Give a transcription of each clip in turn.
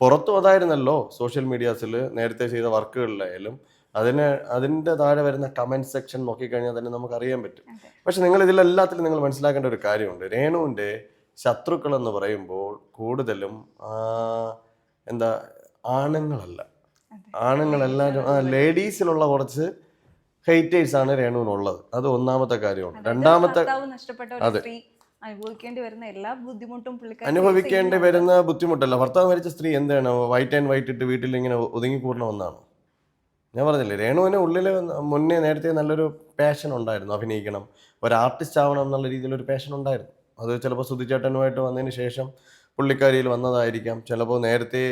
പുറത്തും അതായിരുന്നല്ലോ സോഷ്യൽ മീഡിയാസിൽ നേരത്തെ ചെയ്ത വർക്കുകളിലായാലും അതിന് അതിന്റെ താഴെ വരുന്ന കമന്റ് സെക്ഷൻ നോക്കിക്കഴിഞ്ഞാൽ തന്നെ നമുക്ക് അറിയാൻ പറ്റും പക്ഷെ നിങ്ങൾ ഇതിലെല്ലാത്തിലും നിങ്ങൾ മനസ്സിലാക്കേണ്ട ഒരു കാര്യമുണ്ട്. രേണുവിന്റെ ശത്രുക്കൾ എന്ന് പറയുമ്പോൾ കൂടുതലും എന്താ ആണുങ്ങളല്ല. ആണുങ്ങളെല്ലാവരും ആ ലേഡീസിലുള്ള കുറച്ച് ഹെയ്റ്റേഴ്സ് ആണ് രേണുവിനുള്ളത്. അത് ഒന്നാമത്തെ കാര്യമാണ്. രണ്ടാമത്തെ അതെ. അനുഭവിക്കേണ്ടി വരുന്ന എല്ലാ ബുദ്ധിമുട്ടും പുള്ളിക്കാരി അനുഭവിക്കേണ്ടി വരുന്ന ബുദ്ധിമുട്ടല്ല. ഭർത്താവ് മരിച്ച സ്ത്രീ എന്താണ്? വൈറ്റ് ആൻഡ് വൈറ്റ് ഇട്ട് വീട്ടിൽ ഇങ്ങനെ ഒതുങ്ങിക്കൂടണ ഒന്നാണ്? ഞാൻ പറഞ്ഞില്ലേ രേണുവിന് ഉള്ളിൽ മുന്നേ നേരത്തെ നല്ലൊരു പാഷൻ ഉണ്ടായിരുന്നു അഭിനയിക്കണം. ഒരു ആർട്ടിസ്റ്റ് ആവണം എന്നുള്ള രീതിയിലൊരു പാഷൻ ഉണ്ടായിരുന്നു. അത് ചിലപ്പോൾ സുധിച്ചേട്ടനുമായിട്ട് വന്നതിന് ശേഷം പുള്ളിക്കാരിയിൽ വന്നതായിരിക്കാം. ചിലപ്പോൾ നേരത്തെ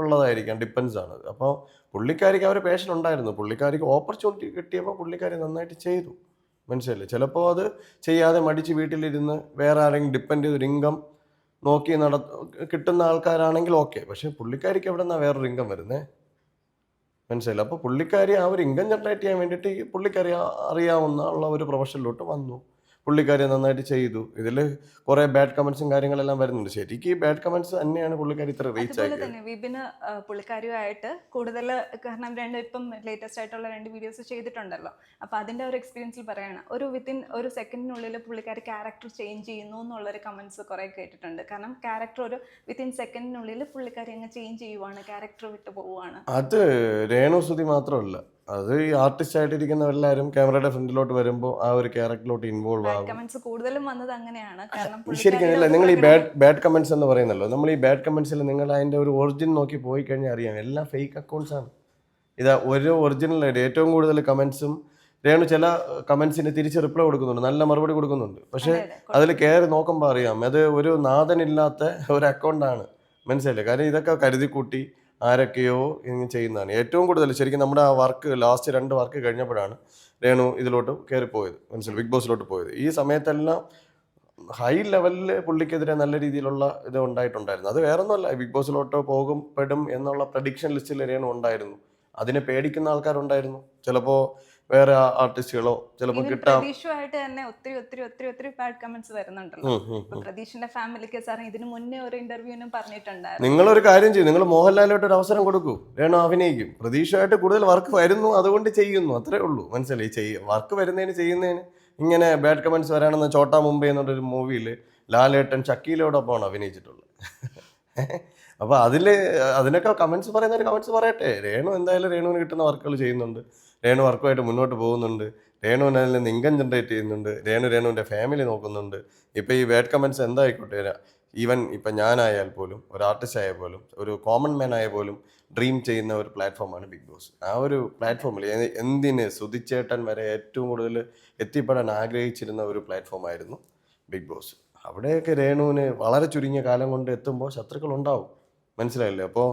ഉള്ളതായിരിക്കാം ഡിപ്പെൻസ് ആണ്. അപ്പോൾ പുള്ളിക്കാരിക്ക് അവർ പാഷൻ ഉണ്ടായിരുന്നു. പുള്ളിക്കാരിക്ക് ഓപ്പർച്യൂണിറ്റി കിട്ടിയപ്പോൾ പുള്ളിക്കാരി നന്നായിട്ട് ചെയ്തു. മനസ്സിലല്ലേ ചിലപ്പോൾ അത് ചെയ്യാതെ മടിച്ച് വീട്ടിലിരുന്ന് വേറെ ആരെങ്കിലും ഡിപ്പെൻഡ് ചെയ്ത് ഒരു ഇൻകം നോക്കി നട കിട്ടുന്ന ആൾക്കാരാണെങ്കിൽ ഓക്കെ പക്ഷെ പുള്ളിക്കാരിക്ക് എവിടെ നിന്നാണ് വേറൊരു ഇൻകം വരുന്നത് മനസ്സിലായില്ല? അപ്പോൾ പുള്ളിക്കാരി ആ ഒരു ഇൻകം ജനറേറ്റ് ചെയ്യാൻ വേണ്ടിയിട്ട് ആ- അറിയാവുന്ന ഉള്ള ഒരു പ്രൊഫഷനിലോട്ട് വന്നു. പുള്ളിക്കാരി നന്നായിട്ട് ചെയ്തു. ഇതിൽ കുറെ ബാഡ് കമന്റ്സും കാര്യങ്ങളെല്ലാം വരുന്നുണ്ട്. ശരിക്കും ഈ ബാഡ് കമന്റ്സ് തന്നെയാണ് പുള്ളിക്കാരി ഇത്ര റീച്ച് അതുപോലെ ആക്കിയത്. തന്നെ വിപിന് ആ, പുള്ളിക്കാരിയുമായിട്ട് കൂടുതൽ കാരണം രണ്ട് ഇപ്പം ലേറ്റസ്റ്റ് ആയിട്ടുള്ള രണ്ട് വീഡിയോസ് ചെയ്തിട്ടുണ്ടല്ലോ. അപ്പൊ അതിന്റെ ഒരു എക്സ്പീരിയൻസിൽ പറയാണ് ഒരു വിത്തിൻ ഒരു സെക്കൻഡിനുള്ളിൽ പുള്ളിക്കാരി ക്യാരക്ടർ ചേഞ്ച് ചെയ്യുന്നു എന്നുള്ളൊരു കമന്റ്സ് കുറെ കേട്ടിട്ടുണ്ട്. കാരണം ക്യാരക്ടർ ഒരു വിത്തിൻ സെക്കൻഡിനുള്ളിൽ പുള്ളിക്കാരി അങ്ങ് ചേഞ്ച് ചെയ്യുവാണ് ക്യാരക്ടർ വിട്ടു പോവുകയാണ് അത് രേണു സുതി മാത്രമല്ല അത് ഈ ആർട്ടിസ്റ്റ് ആയിട്ടിരിക്കുന്നവരെല്ലാവരും ക്യാമറയുടെ ഫ്രണ്ടിലോട്ട് വരുമ്പോൾ ആ ഒരു ക്യാരക്ടറിലോട്ട് ഇൻവോൾവ് ആകും കമന്റ്സ് കൂടുതലും വന്നത് അങ്ങനെയാണ്. കാരണം ശരിക്കും അല്ല നിങ്ങൾ ഈ ബാഡ് ബാഡ് കമന്റ്സ് എന്ന് പറയുന്നല്ലോ നമ്മൾ ഈ ബാഡ് കമന്റ്സിൽ നിങ്ങൾ അതിന്റെ ഒരു ഒറിജിൻ നോക്കി പോയി കഴിഞ്ഞാൽ അറിയാം. എല്ലാം ഫേക്ക് അക്കൗണ്ട്സ് ആണ്. ഇതാ ഒരു ഒറിജിനൽ ആയിട്ട് ഏറ്റവും കൂടുതൽ കമന്റ്സും രേണു ചില കമന്റ്സിന് തിരിച്ച് റിപ്ലൈ കൊടുക്കുന്നുണ്ട്. നല്ല മറുപടി കൊടുക്കുന്നുണ്ട്. പക്ഷേ അതെ, അതെ. അതിൽ കയറി നോക്കുമ്പോൾ അറിയാം അത് ഒരു നാഥനില്ലാത്ത ഒരു അക്കൗണ്ടാണ് മനസ്സിലായില്ലേ? കാര്യം ഇതൊക്കെ കരുതി കൂട്ടി ആരൊക്കെയോ ഇങ്ങനെ ചെയ്യുന്നതാണ്. ഏറ്റവും കൂടുതൽ ശരിക്കും നമ്മുടെ ആ വർക്ക് ലാസ്റ്റ് രണ്ട് വർക്ക് കഴിഞ്ഞപ്പോഴാണ് രേണു ഇതിലോട്ട് കയറിപ്പോയത് മനസ്സിലായി? ബിഗ് ബോസിലോട്ട് പോയത്. ഈ സമയത്തെല്ലാം ഹൈ ലെവലിൽ പുള്ളിക്കെതിരെ നല്ല രീതിയിലുള്ള ഇത് ഉണ്ടായിട്ടുണ്ടായിരുന്നു. അത് വേറെ ഒന്നുമല്ല ബിഗ് ബോസിലോട്ട് പോകും പെടും എന്നുള്ള പ്രഡിക്ഷൻ ലിസ്റ്റിൽ രേണു ഉണ്ടായിരുന്നു. അതിനെ പേടിക്കുന്ന ആൾക്കാരുണ്ടായിരുന്നു. ചിലപ്പോൾ വേറെ ആർട്ടിസ്റ്റുകളോ ചിലപ്പോൾ കിട്ടാം. ആയിട്ട് തന്നെ ഒത്തിരി ഒത്തിരി ഒത്തിരി ഒത്തിരി ബാഡ് കമന്റ്സ് വരുന്നുണ്ടല്ലോ. പ്രതീഷിന്റെ ഫാമിലിക്ക് സാർ ഇതിന് മുന്നേ ഒരു ഇന്റർവ്യൂവിനും പറഞ്ഞിട്ടുണ്ടായിരുന്നു. നിങ്ങളൊരു കാര്യം ചെയ്യും നിങ്ങൾ മോഹൻലാലായിട്ട് ഒരു അവസരം കൊടുക്കൂ. വേണം അഭിനയിക്കും. പ്രതീക്ഷയായിട്ട് കൂടുതൽ വർക്ക് വരുന്നു അതുകൊണ്ട് ചെയ്യുന്നു. അത്രേ ഉള്ളൂ. മനസ്സിലായി? ചെയ്യ വർക്ക് വരുന്നതിന് ചെയ്യുന്നതിന് ഇങ്ങനെ ബാഡ് കമന്റ്സ് വരാണെന്ന് ചോട്ടാ മുംബൈ എന്നൊരു മൂവിയിൽ ലാലേട്ടൻ ചക്കീലോടൊപ്പമാണ് അഭിനയിച്ചിട്ടുള്ളത്. അപ്പോൾ അതിൽ അതിനൊക്കെ കമൻസ് പറയുന്നവർ കമൻസ് പറയട്ടെ. രേണു എന്തായാലും രേണുവിന് കിട്ടുന്ന വർക്കുകൾ ചെയ്യുന്നുണ്ട്. രേണു വർക്കുമായിട്ട് മുന്നോട്ട് പോകുന്നുണ്ട്. രേണുവിന് അതിൽ ഇൻകം ജനറേറ്റ് ചെയ്യുന്നുണ്ട്. രേണു രേണുവിന്റെ ഫാമിലി നോക്കുന്നുണ്ട്. ഇപ്പോൾ ഈ ബാഡ് കമൻസ് എന്തായിക്കോട്ടെ? ഈവൻ ഇപ്പം ഞാനായാൽ പോലും ഒരു ആർട്ടിസ്റ്റ് ആയാൽ പോലും ഒരു കോമൺ മാൻ ആയ പോലും ഡ്രീം ചെയ്യുന്ന ഒരു പ്ലാറ്റ്ഫോമാണ് ബിഗ് ബോസ് ആ ഒരു പ്ലാറ്റ്ഫോമിൽ എന്തിന് സുതിച്ചേട്ടൻ വരെ ഏറ്റവും കൂടുതൽ എത്തിപ്പെടാൻ ആഗ്രഹിച്ചിരുന്ന ഒരു പ്ലാറ്റ്ഫോമായിരുന്നു ബിഗ് ബോസ് അവിടെയൊക്കെ രേണുവിന് വളരെ ചുരുങ്ങിയ കാലം കൊണ്ട് എത്തുമ്പോൾ ശത്രുക്കൾ ഉണ്ടാവും. മനസ്സിലായില്ലേ? അപ്പോൾ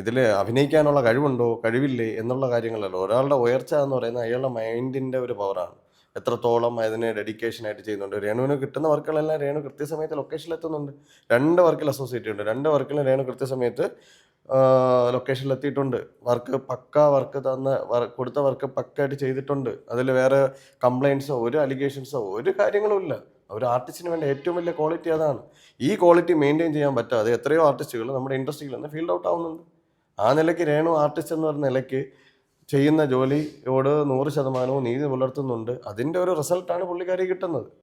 ഇതിൽ അഭിനയിക്കാനുള്ള കഴിവുണ്ടോ? കഴിവില്ലേ? എന്നുള്ള കാര്യങ്ങളല്ല. ഒരാളുടെ ഉയർച്ച എന്ന് പറയുന്നത് അയാളുടെ മൈൻഡിന്റെ ഒരു പവറാണ് എത്രത്തോളം അതിനെ ഡെഡിക്കേഷൻ ആയിട്ട് ചെയ്യുന്നുണ്ട്. രേണുവിന് കിട്ടുന്ന വർക്കുകളെല്ലാം രേണു കൃത്യസമയത്ത് ലൊക്കേഷനിൽ എത്തുന്നുണ്ട്. രണ്ട് വർക്കിൽ അസോസിയേറ്റ് ഉണ്ട് രണ്ട് വർക്കിലും രേണു കൃത്യസമയത്ത് ലൊക്കേഷനിൽ എത്തിയിട്ടുണ്ട്. വർക്ക് പക്ക വർക്ക് തന്ന കൊടുത്ത വർക്ക് പക്കായിട്ട് ചെയ്തിട്ടുണ്ട്. അതിൽ വേറെ കംപ്ലയിൻസോ ഒരു അലിഗേഷൻസോ ഒരു കാര്യങ്ങളും ഇല്ല. ഒരു ആർട്ടിസ്റ്റിന് വേണ്ട ഏറ്റവും വലിയ ക്വാളിറ്റി അതാണ്. ഈ ക്വാളിറ്റി മെയിന്റെയിൻ ചെയ്യാൻ പറ്റാതെ എത്രയോ ആർട്ടിസ്റ്റുകൾ നമ്മുടെ ഇൻഡസ്ട്രിയിൽ നിന്ന് ഫീൽഡ് ഔട്ട് ആവുന്നുണ്ട്. ആ നിലയ്ക്ക് രേണു ആർട്ടിസ്റ്റ് എന്ന് പറഞ്ഞ നിലയ്ക്ക് ചെയ്യുന്ന ജോലിയോട് നൂറ് ശതമാനവും നീതി പുലർത്തുന്നുണ്ട്. അതിന്റെ ഒരു റിസൾട്ടാണ് പുള്ളിക്കാരി കിട്ടുന്നത്.